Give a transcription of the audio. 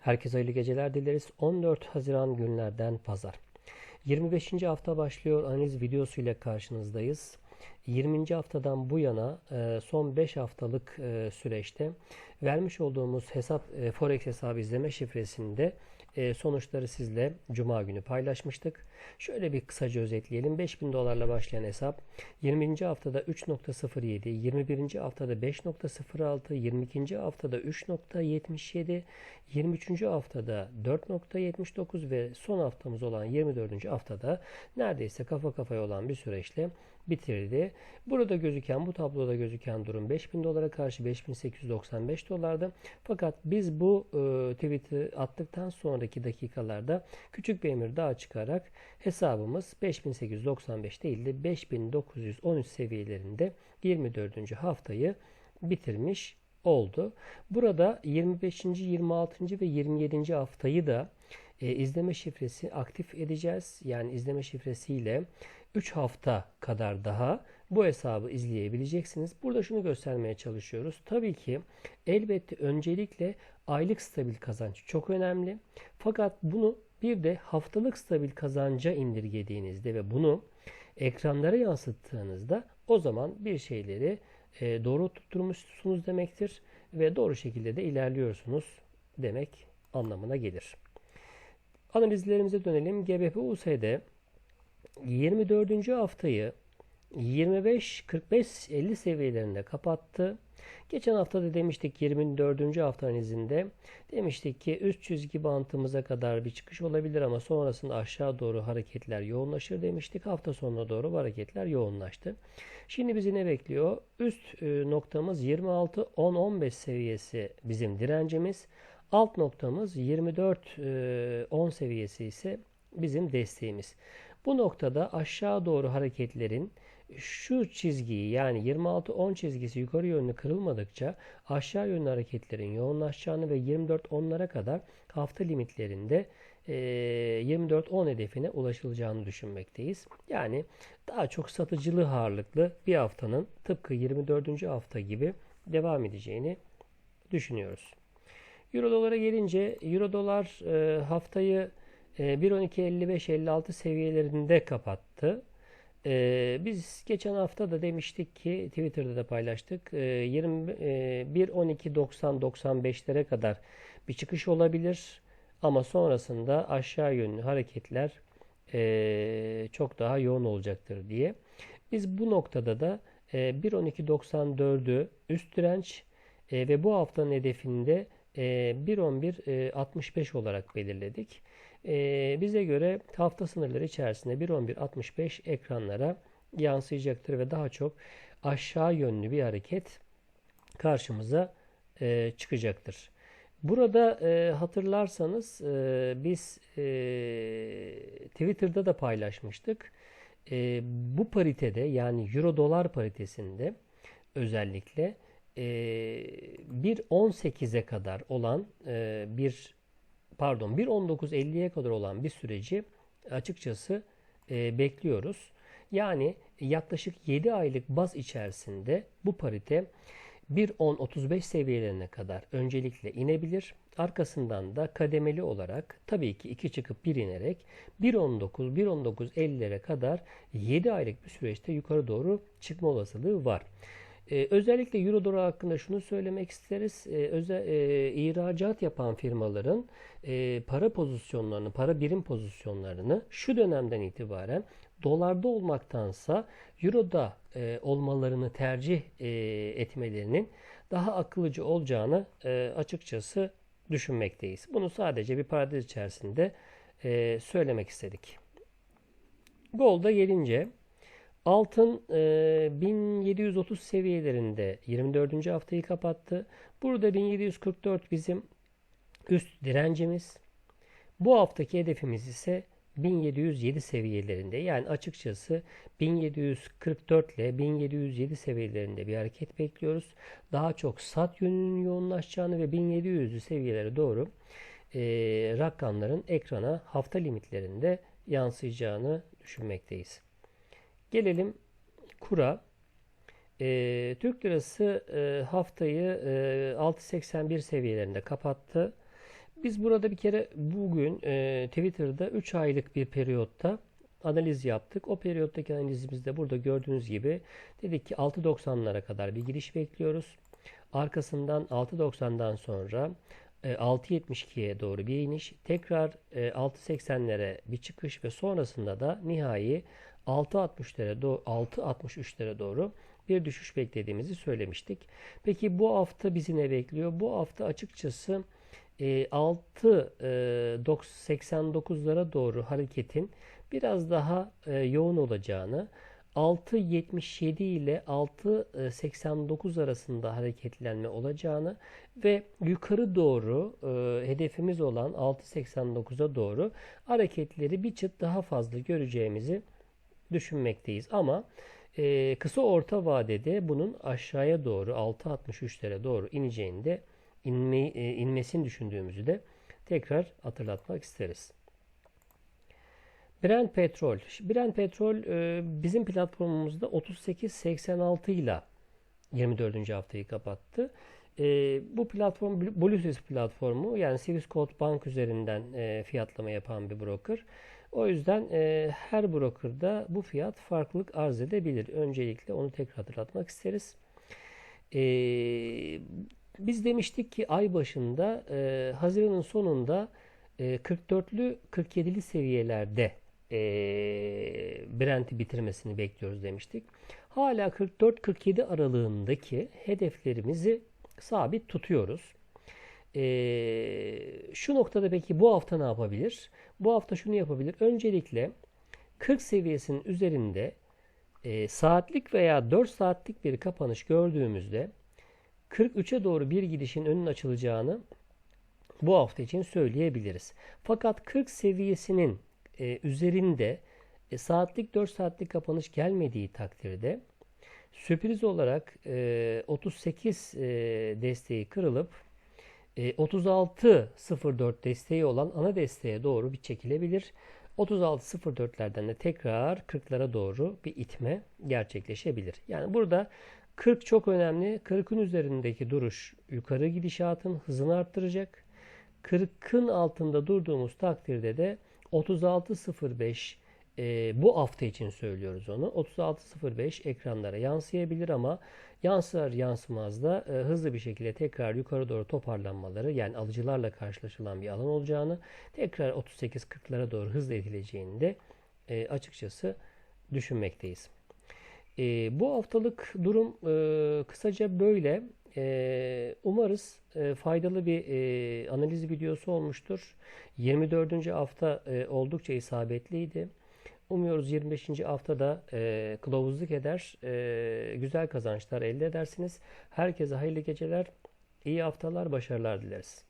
Herkese hayırlı geceler dileriz. 14 Haziran günlerden pazar. 25. hafta başlıyor analiz videosu ile karşınızdayız. 20. haftadan bu yana e, son 5 haftalık e, süreçte vermiş olduğumuz hesap e, forex hesabı izleme şifresinde sonuçları sizle cuma günü paylaşmıştık. Şöyle bir kısaca özetleyelim. 5000 dolarla başlayan hesap 20. haftada 3.07, 21. haftada 5.06, 22. haftada 3.77, 23. haftada 4.79 ve son haftamız olan 24. haftada neredeyse kafa kafaya olan bir süreçle Burada gözüken bu tabloda gözüken durum 5000 dolara karşı 5895 dolardı. Fakat biz bu e, tweet'i attıktan sonraki dakikalarda küçük bir emir daha çıkarak hesabımız 5895 değil de 5913 seviyelerinde 24. haftayı bitirmiş oldu. Burada 25. 26. ve 27. haftayı da e, izleme şifresi aktif edeceğiz. Yani izleme şifresiyle 3 hafta kadar daha bu hesabı izleyebileceksiniz. Burada şunu göstermeye çalışıyoruz. Tabii ki elbette öncelikle aylık stabil kazanç çok önemli. Fakat bunu bir de haftalık stabil kazanca indirgediğinizde ve bunu ekranlara yansıttığınızda o zaman bir şeyleri e, doğru tutturmuşsunuz demektir ve doğru şekilde de ilerliyorsunuz demek anlamına gelir. Analizlerimize dönelim. GBP USD 24. haftayı 25 45 50 seviyelerinde kapattı. Geçen hafta da demiştik 24. hafta analizinde demiştik ki üst çizgi bantımıza kadar bir çıkış olabilir ama sonrasında aşağı doğru hareketler yoğunlaşır demiştik. Hafta sonuna doğru hareketler yoğunlaştı. Şimdi bizi ne bekliyor? Üst e, noktamız 26 10 15 seviyesi bizim direncimiz. Alt noktamız 24 10 e, seviyesi ise bizim desteğimiz. Bu noktada aşağı doğru hareketlerin şu çizgiyi yani 26-10 çizgisi yukarı yönlü kırılmadıkça aşağı yönlü hareketlerin yoğunlaşacağını ve 24-10'lara kadar hafta limitlerinde 24-10 hedefine ulaşılacağını düşünmekteyiz. Yani daha çok satıcılı ağırlıklı bir haftanın tıpkı 24. hafta gibi devam edeceğini düşünüyoruz. Euro dolara gelince Euro dolar haftayı 1.12.55-56 ee, seviyelerinde kapattı. Ee, biz geçen hafta da demiştik ki Twitter'da da paylaştık. 20 1.12.90-95'lere e, kadar bir çıkış olabilir. Ama sonrasında aşağı yönlü hareketler e, çok daha yoğun olacaktır diye. Biz bu noktada da e, 1.12.94'ü üst direnç e, ve bu haftanın hedefinde e, 1.11.65 olarak belirledik. E, bize göre hafta sınırları içerisinde 1.11.65 ekranlara yansıyacaktır ve daha çok aşağı yönlü bir hareket karşımıza e, çıkacaktır. Burada e, hatırlarsanız e, biz e, Twitter'da da paylaşmıştık. E, bu paritede yani Euro dolar paritesinde özellikle e, 1.18'e kadar olan e, bir pardon 1.19.50'ye kadar olan bir süreci açıkçası e, bekliyoruz. Yani yaklaşık 7 aylık baz içerisinde bu parite 1.10.35 seviyelerine kadar öncelikle inebilir. Arkasından da kademeli olarak tabii ki 2 çıkıp 1 inerek 1.19, 1.19.50'lere kadar 7 aylık bir süreçte yukarı doğru çıkma olasılığı var. Ee, özellikle Euro dolar hakkında şunu söylemek isteriz. Ee, özel, e, ihracat yapan firmaların e, para pozisyonlarını, para birim pozisyonlarını şu dönemden itibaren dolarda olmaktansa Euro'da e, olmalarını tercih e, etmelerinin daha akıllıcı olacağını e, açıkçası düşünmekteyiz. Bunu sadece bir parantez içerisinde e, söylemek istedik. Gold'a gelince Altın e, 1730 seviyelerinde 24. haftayı kapattı. Burada 1744 bizim üst direncimiz. Bu haftaki hedefimiz ise 1707 seviyelerinde. Yani açıkçası 1744 ile 1707 seviyelerinde bir hareket bekliyoruz. Daha çok sat yönünün yoğunlaşacağını ve 1700'lü seviyelere doğru e, rakamların ekrana hafta limitlerinde yansıyacağını düşünmekteyiz. Gelelim kura. E, Türk lirası e, haftayı e, 6.81 seviyelerinde kapattı. Biz burada bir kere bugün e, Twitter'da 3 aylık bir periyotta analiz yaptık. O periyottaki analizimizde burada gördüğünüz gibi dedik ki 6.90'lara kadar bir giriş bekliyoruz. Arkasından 6.90'dan sonra e, 6.72'ye doğru bir iniş. Tekrar e, 6.80'lere bir çıkış ve sonrasında da nihai 6.60'lara doğru 6.63'lere doğru bir düşüş beklediğimizi söylemiştik. Peki bu hafta bizi ne bekliyor? Bu hafta açıkçası e, 6.89'lara doğru hareketin biraz daha e, yoğun olacağını 6.77 ile 6.89 arasında hareketlenme olacağını ve yukarı doğru e, hedefimiz olan 6.89'a doğru hareketleri bir çıt daha fazla göreceğimizi düşünmekteyiz. Ama e, kısa orta vadede bunun aşağıya doğru 6.63'lere doğru ineceğini de inme, e, inmesini düşündüğümüzü de tekrar hatırlatmak isteriz. Brent petrol. Brent petrol e, bizim platformumuzda 38.86 ile 24. haftayı kapattı. E, bu platform Bluesis platformu yani Swissquote Bank üzerinden e, fiyatlama yapan bir broker. O yüzden her brokerda bu fiyat farklılık arz edebilir. Öncelikle onu tekrar hatırlatmak isteriz. Biz demiştik ki ay başında Haziran'ın sonunda 44'lü 47'li seviyelerde e, Brent'i bitirmesini bekliyoruz demiştik. Hala 44-47 aralığındaki hedeflerimizi sabit tutuyoruz. E, şu noktada peki bu hafta ne yapabilir? Bu hafta şunu yapabilir. Öncelikle 40 seviyesinin üzerinde e, saatlik veya 4 saatlik bir kapanış gördüğümüzde 43'e doğru bir gidişin önün açılacağını bu hafta için söyleyebiliriz. Fakat 40 seviyesinin e, üzerinde e, saatlik 4 saatlik kapanış gelmediği takdirde sürpriz olarak e, 38 e, desteği kırılıp e, 36.04 desteği olan ana desteğe doğru bir çekilebilir. 36.04'lerden de tekrar 40'lara doğru bir itme gerçekleşebilir. Yani burada 40 çok önemli. 40'ın üzerindeki duruş yukarı gidişatın hızını arttıracak. 40'ın altında durduğumuz takdirde de 36.05 e, bu hafta için söylüyoruz onu. 36.05 ekranlara yansıyabilir ama yansır yansımaz da e, hızlı bir şekilde tekrar yukarı doğru toparlanmaları yani alıcılarla karşılaşılan bir alan olacağını tekrar 38.40'lara doğru hızlı edileceğini de e, açıkçası düşünmekteyiz. E, bu haftalık durum e, kısaca böyle. E, umarız e, faydalı bir e, analiz videosu olmuştur. 24. hafta e, oldukça isabetliydi. Umuyoruz 25. haftada e, kılavuzluk eder, e, güzel kazançlar elde edersiniz. Herkese hayırlı geceler, iyi haftalar, başarılar dileriz.